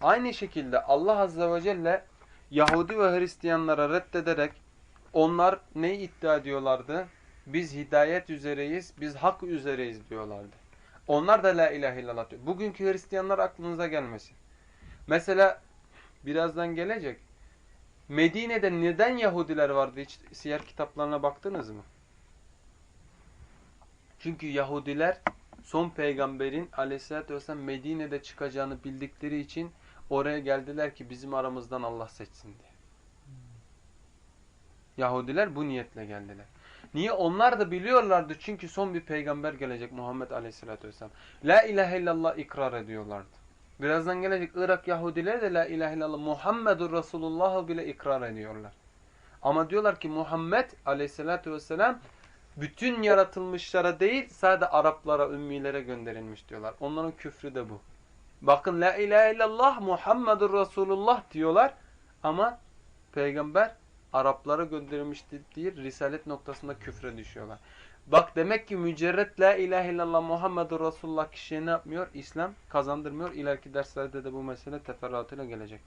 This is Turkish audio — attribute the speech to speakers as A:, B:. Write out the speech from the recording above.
A: Aynı şekilde Allah Azze ve Celle Yahudi ve Hristiyanlara reddederek onlar ne iddia ediyorlardı? Biz hidayet üzereyiz, biz hak üzereyiz diyorlardı. Onlar da la ilahe illallah diyor. Bugünkü Hristiyanlar aklınıza gelmesin. Mesela birazdan gelecek. Medine'de neden Yahudiler vardı? Hiç siyer kitaplarına baktınız mı? Çünkü Yahudiler son peygamberin aleyhissalatü vesselam Medine'de çıkacağını bildikleri için oraya geldiler ki bizim aramızdan Allah seçsin diye. Yahudiler bu niyetle geldiler. Niye? Onlar da biliyorlardı çünkü son bir peygamber gelecek Muhammed aleyhissalatü vesselam. La ilahe illallah ikrar ediyorlardı. Birazdan gelecek Irak Yahudileri de la ilahe illallah Muhammedur Resulullah'ı bile ikrar ediyorlar. Ama diyorlar ki Muhammed aleyhissalatü vesselam bütün yaratılmışlara değil sadece Araplara, ümmilere gönderilmiş diyorlar. Onların küfrü de bu. Bakın la ilahe illallah Muhammedur Resulullah diyorlar ama peygamber Araplara gönderilmiştir diye risalet noktasında küfre düşüyorlar. Bak demek ki mücerret la ilahe illallah Muhammedur Resulullah kişiye ne yapmıyor? İslam kazandırmıyor. İleriki derslerde de bu mesele teferruatıyla gelecek.